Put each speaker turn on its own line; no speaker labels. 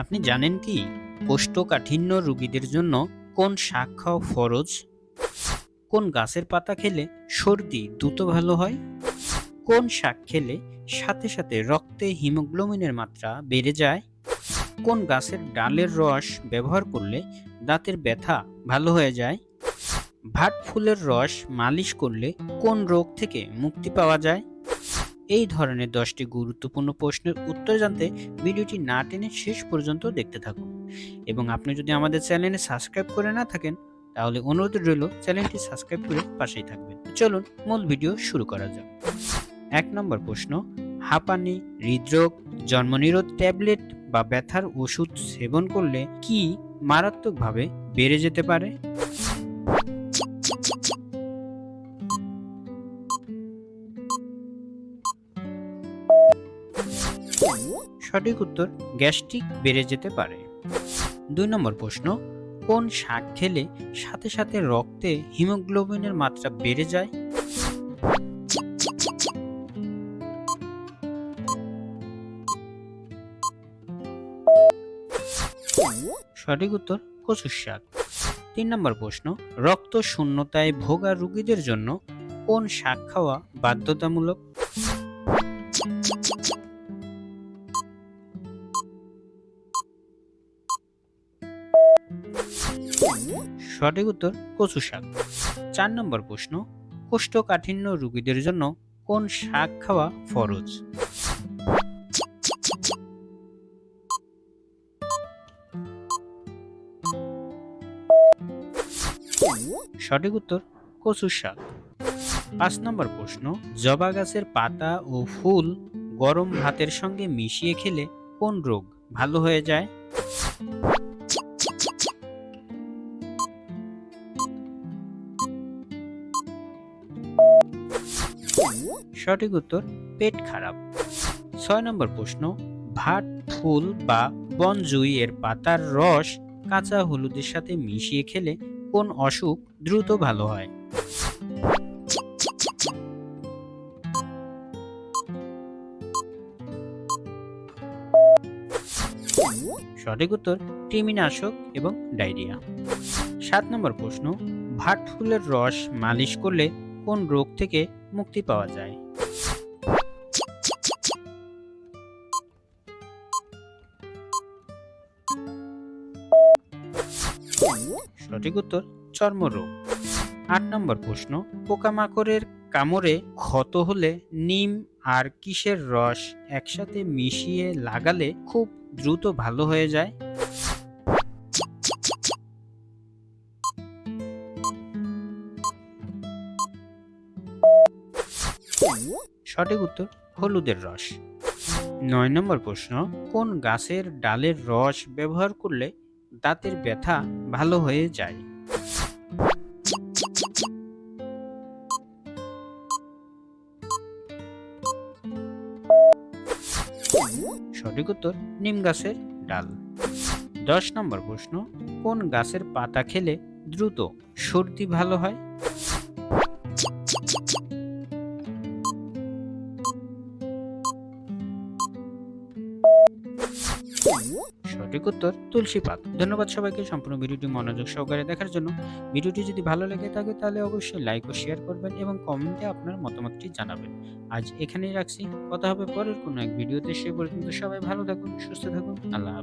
আপনি জানেন কি? কোষ্ঠকাঠিন্য রোগীদের জন্য কোন শাক খাওয়া ফরজ? কোন গাছের পাতা খেলে সর্দি দ্রুত ভালো হয়? কোন শাক খেলে সাথে সাথে রক্তে হিমোগ্লোবিনের মাত্রা বেড়ে যায়? কোন গাছের ডালের রস ব্যবহার করলে দাঁতের ব্যথা ভালো হয়ে যায়? ভাট ফুলের রস মালিশ করলে কোন রোগ থেকে মুক্তি পাওয়া যায়? এই ধরনের দশটি গুরুত্বপূর্ণ প্রশ্নের উত্তর জানতে ভিডিওটি না টেনে শেষ পর্যন্ত দেখতে থাকুন। এবং আপনি যদি আমাদের চ্যানেলে সাবস্ক্রাইব করে না থাকেন, তাহলে অনুরোধ রইল চ্যানেলটি সাবস্ক্রাইব করে পাশেই থাকবেন। চলুন মূল ভিডিও শুরু করা যাক। এক নম্বর প্রশ্ন, হাঁপানি, হৃদরোগ, জন্মনিরোধ ট্যাবলেট বা ব্যথার ওষুধ সেবন করলে কি মারাত্মকভাবে বেড়ে যেতে পারে? সঠিক উত্তর গ্যাস্ট্রিক বেড়ে যেতে পারে। দুই নম্বর প্রশ্ন, কোন শাক খেলে সাথে সাথে রক্তে হিমোগ্লোবিনের মাত্রা বেড়ে যায়? সঠিক উত্তর, কচুর শাক। তিন নম্বর প্রশ্ন, রক্ত শূন্যতায় ভোগা রোগীদের জন্য কোন শাক খাওয়া বাধ্যতামূলক? সঠিক উত্তর কচু শাক। চার নম্বর প্রশ্ন, কোষ্ঠকাঠিন্য রোগীদের জন্য কোন শাক খাওয়া ফরজ? সঠিক উত্তর, কচু শাক। পাঁচ নম্বর প্রশ্ন, জবা গাছের পাতা ও ফুল গরম ভাতের সঙ্গে মিশিয়ে খেলে কোন রোগ ভালো হয়ে যায়? সঠিক উত্তর, পেট খারাপ। ছয় নম্বর প্রশ্ন ভাট ফুল বা বনজুই এর পাতার রস কাঁচা হলুদের সাথে মিশিয়ে খেলে কোন অসুখ দ্রুত ভালো হয়? সঠিক উত্তর, কৃমিনাশক এবং ডায়রিয়া। সাত নম্বর প্রশ্ন ভাট ফুলের রস মালিশ করলে কোন রোগ থেকে মুক্তি পাওয়া যায়? সঠিক উত্তর, চর্মরোগ। আট নম্বর প্রশ্ন, পোকামাকড়ের কামড়ে ক্ষত হলে নিম আর কিসের রস একসাথে মিশিয়ে লাগালে খুব দ্রুত ভালো হয়ে যায়? সঠিক উত্তর, হলুদের রস। নয় নম্বর প্রশ্ন, কোন গাছের ডালের রস ব্যবহার করলে দাঁতের ব্যথা ভালো হয়ে যায়? সঠিক উত্তর, নিম গাছের ডাল। দশ নম্বর প্রশ্ন, কোন গাছের পাতা খেলে দ্রুত সর্দি ভালো হয়? সঠিক উত্তর তুলসী পাত। ধন্যবাদ সবাইকে সম্পূর্ণ ভিডিওটি মনোযোগ সহকারে দেখার জন্য। ভিডিওটি যদি ভালো লেগে থাকে তাহলে অবশ্যই লাইক ও শেয়ার করবেন এবং কমেন্টে আপনার মতামতটি জানাবেন। আজ এখানেই রাখছি। কথা হবে পরের কোনো এক ভিডিওতে। সে পর্যন্ত সবাই ভালো থাকুন, সুস্থ থাকুন। আল্লাহ